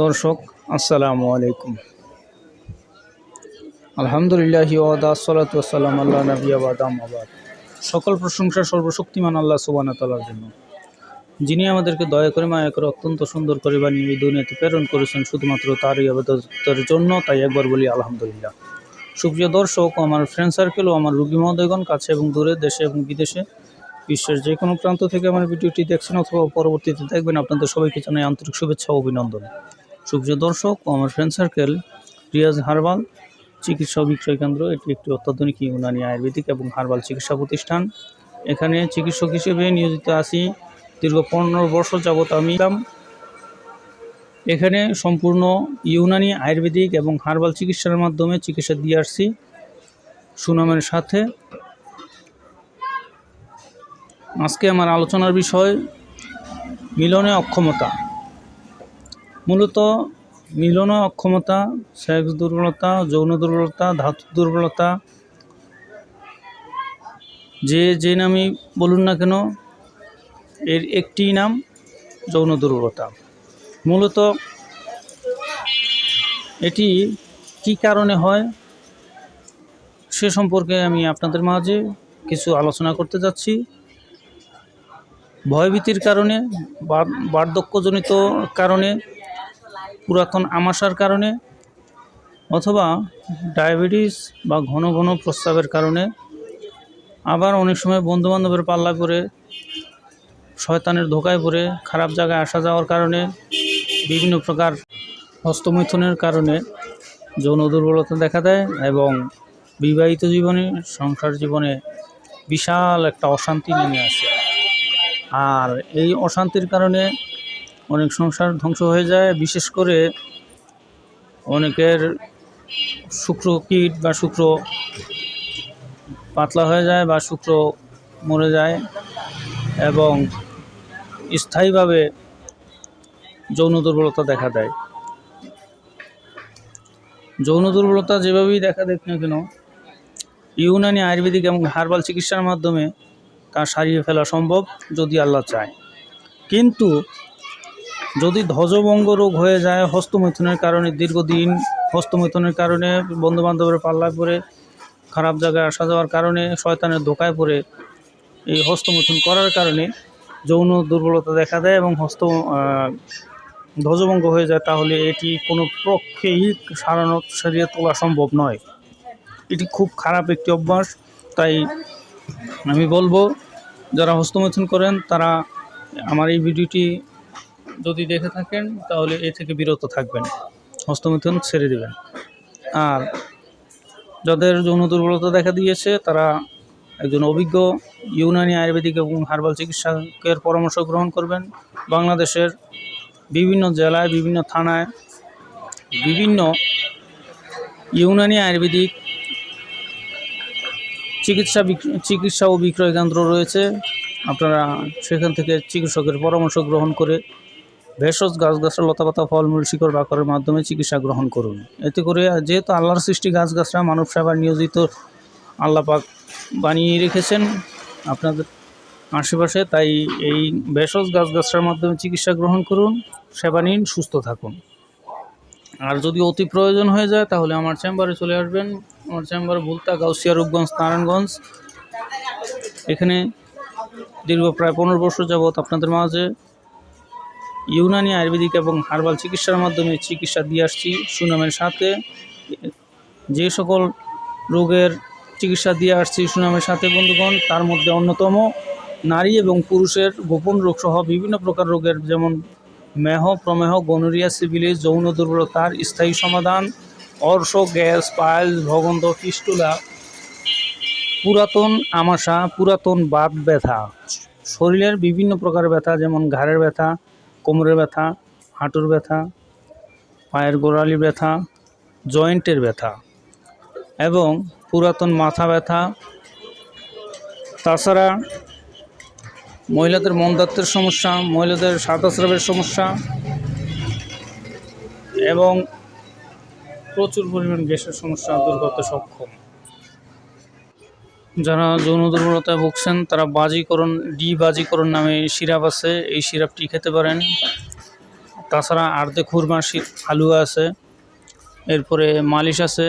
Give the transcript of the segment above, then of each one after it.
দর্শক, আসসালামু আলাইকুম। আলহামদুলিল্লাহ সালাতাম আল্লাহ নবী সকল প্রশংসা সর্বশক্তিমান আল্লাহ সুবানা তালার জন্য। যিনি আমাদেরকে দয়া করে, মায়া করে অত্যন্ত সুন্দর করে বানিয়ে এই দুনিয়াতে প্রেরণ করেছেন, শুধুমাত্র তারই আবাদতের জন্য তাই একবার বলি আলহামদুলিল্লাহ। সুপ্রিয় দর্শক, আমার ফ্রেন্ড সার্কেল ও আমার রুগী মহোদয়গণ কাছে এবং দূরে দেশে এবং বিদেশে, বিশ্বের যে কোনো প্রান্ত থেকে আমার ভিডিওটি দেখছেন অথবা পরবর্তীতে দেখবেন, আপনাদের সবাইকে জানাই আন্তরিক শুভেচ্ছা ও অভিনন্দন। সুপ্রিয় দর্শক আমার ফ্রেন্ড সার্কেল রিয়াজ হারবাল, চিকিৎসা বিক্রয় কেন্দ্র, এটি একটি অত্যাধুনিক ইউনানি আয়ুর্বেদিক এবং হারবাল চিকিৎসা প্রতিষ্ঠান। এখানে চিকিৎসক হিসেবে নিয়োজিত আছি। দীর্ঘ পনেরো বছর যাবত আমি এখানে সম্পূর্ণ ইউনানি আয়ুর্বেদিক এবং হারবাল চিকিৎসার মাধ্যমে চিকিৎসা দিয়ে আসছি। সুনামের সাথে। আজকে আমার আলোচনার বিষয়, মিলনে অক্ষমতা। মূলত মিলনে অক্ষমতা, সেক্স দুর্বলতা, যৌন দুর্বলতা, ধাতু দুর্বলতা, যে যে নামই বলুন না কেন, এর একটি নাম যৌন দুর্বলতা। মূলত এটি কি কারণে হয়, সে সম্পর্কে আমি আপনাদের মাঝে কিছু আলোচনা করতে যাচ্ছি। ভয়ভীতির কারণে বার্ধক্যজনিত কারণে পুরাতন আমাশার কারণে অথবা ডায়াবেটিস বা ঘন ঘন প্রস্রাবের কারণে আবার অনেক সময় বন্ধুবান্ধবের পাল্লা করে শয়তানের ধোকায় পড়ে, খারাপ জায়গায় আসা যাওয়ার কারণে, বিভিন্ন প্রকার হস্তমৈথুনের কারণে যৌন দুর্বলতা দেখা দেয় এবং বিবাহিত জীবনে, সংসার জীবনে বিশাল একটা অশান্তি নেমে আসে। আর এই অশান্তির কারণে অনেক সংসার ধ্বংস হয়ে যায়, বিশেষ করে অনেকের শুক্র কীট বা শুক্র পাতলা হয়ে যায় বা শুক্র মরে যায় এবং স্থায়ীভাবে যৌন দুর্বলতা দেখা দেয়। যৌন দুর্বলতা যেভাবেই দেখা দেখ না কেন, ইউনানি আয়ুর্বেদিক এবং হার্বাল চিকিৎসার মাধ্যমে তা সারিয়ে ফেলা সম্ভব যদি আল্লাহ চায়। কিন্তু যদি ধ্বজভঙ্গ রোগ হয়ে যায় হস্তমৈথুনের কারণে, দীর্ঘদিন হস্তমৈথুনের কারণে বন্ধুবান্ধবের পাল্লায় পড়ে, খারাপ জায়গায় আসা যাওয়ার কারণে, শয়তানের ধোকায় পড়ে, এই হস্তমৈথুন করার কারণে যৌন দুর্বলতা দেখা দেয় এবং হস্ত ধ্বজভঙ্গ হয়ে যায়, তাহলে এটি কোনো পক্ষেই সারানো সারিয়ে তোলা সম্ভব নয়। এটি খুব খারাপ একটি অভ্যাস, তাই আমি বলব, যারা হস্তমৈথুন করেন, তারা আমার এই ভিডিওটি যদি দেখে থাকেন, তাহলে এ থেকে বিরত থাকবেন। হস্তমৈথুন ছেড়ে দেবেন। আর যাদের যৌন দুর্বলতা দেখা দিয়েছে, তারা একজন অভিজ্ঞ ইউনানি আয়ুর্বেদিক এবং হার্বাল চিকিৎসকের পরামর্শ গ্রহণ করবেন। বাংলাদেশের বিভিন্ন জেলায়, বিভিন্ন থানায় বিভিন্ন ইউনানি আয়ুর্বেদিক চিকিৎসা চিকিৎসা ও বিক্রয় কেন্দ্র রয়েছে। আপনারা সেখান থেকে চিকিৎসকের পরামর্শ গ্রহণ করে ভেষজ গাছগাছরা লতাপাতা, ফলমূল, শিকড় বাকরের মাধ্যমে চিকিৎসা গ্রহণ করুন। এতে করে যেহেতু আল্লাহর সৃষ্টি গাছগাছরা, মানব সেবার নিয়োজিত আল্লাপাক বানিয়ে রেখেছেন আপনাদের আশেপাশে, তাই এই ভেষজ গাছগাছরার মাধ্যমে চিকিৎসা গ্রহণ করুন, সেবা নিন, সুস্থ থাকুন। আর যদি অতি প্রয়োজন হয়ে যায়, তাহলে আমার চেম্বারে চলে আসবেন। আমার চেম্বার ভুলতা, গাউসিয়া, রূপগঞ্জ, নারায়ণগঞ্জ। এখানে দীর্ঘ প্রায় পনেরো বছর যাবৎ আপনাদের মাঝে ইউনানি আয়ুর্বেদিক এবং হার্বাল চিকিৎসার মাধ্যমে চিকিৎসা দিয়ে আসছি। সুনামের সাথে যে সকল রোগের চিকিৎসা দিয়ে আসছি সুনামের সাথে, বন্ধুগণ, তার মধ্যে অন্যতম নারী এবং পুরুষের গোপন রোগ সহ বিভিন্ন প্রকার রোগের যেমন মেহ, প্রমেহ, গনোরিয়া সিভিলিস যৌন দুর্বলতার স্থায়ী সমাধান, অর্শ, গ্যাস, পাইলস ভগন্ধ ফিস্টুলা, পুরাতন আমাশা, পুরাতন বাত ব্যথা, শরীরের বিভিন্ন প্রকার ব্যথা, যেমন ঘাড়ের ব্যথা কোমরের ব্যথা, হাঁটুর ব্যথা, পায়ের গোড়ালি ব্যথা, জয়েন্টের ব্যথা এবং পুরাতন মাথা ব্যথা। তাছাড়া মহিলাদের মন্দাত্বের সমস্যা, মহিলাদের সাদাস্রাবের সমস্যা এবং প্রচুর পরিমাণ গ্যাসের সমস্যা দূর করতে সক্ষম। যারা যৌন দুর্বলতায় ভুগছেন, তারা বাজিকরণ, ডি বাজিকরণ নামে সিরাপ আছে। এই সিরাপটি খেতে পারেন। তাছাড়া আর্ধে খুরমা হালুয়া আছে। এরপরে মালিশ আছে।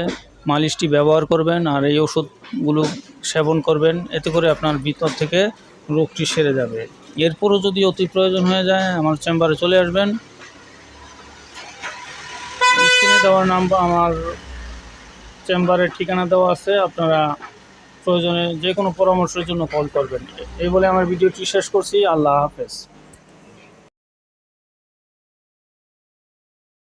মালিশটি ব্যবহার করবেন আর এই ওষুধগুলো সেবন করবেন। এতে করে আপনার ভিতর থেকে রোগটি সেরে যাবে। এরপরও যদি অতি প্রয়োজন হয়ে যায়, আমার চেম্বারে চলে আসবেন। স্ক্রিনে দেওয়ার নাম্বার আমার চেম্বারের ঠিকানা দেওয়া আছে। আপনারা প্রয়োজনে যে কোনো পরামর্শের জন্য কল করবেন। এই বলে আমার ভিডিওটি শেষ করছি। আল্লাহ হাফেজ।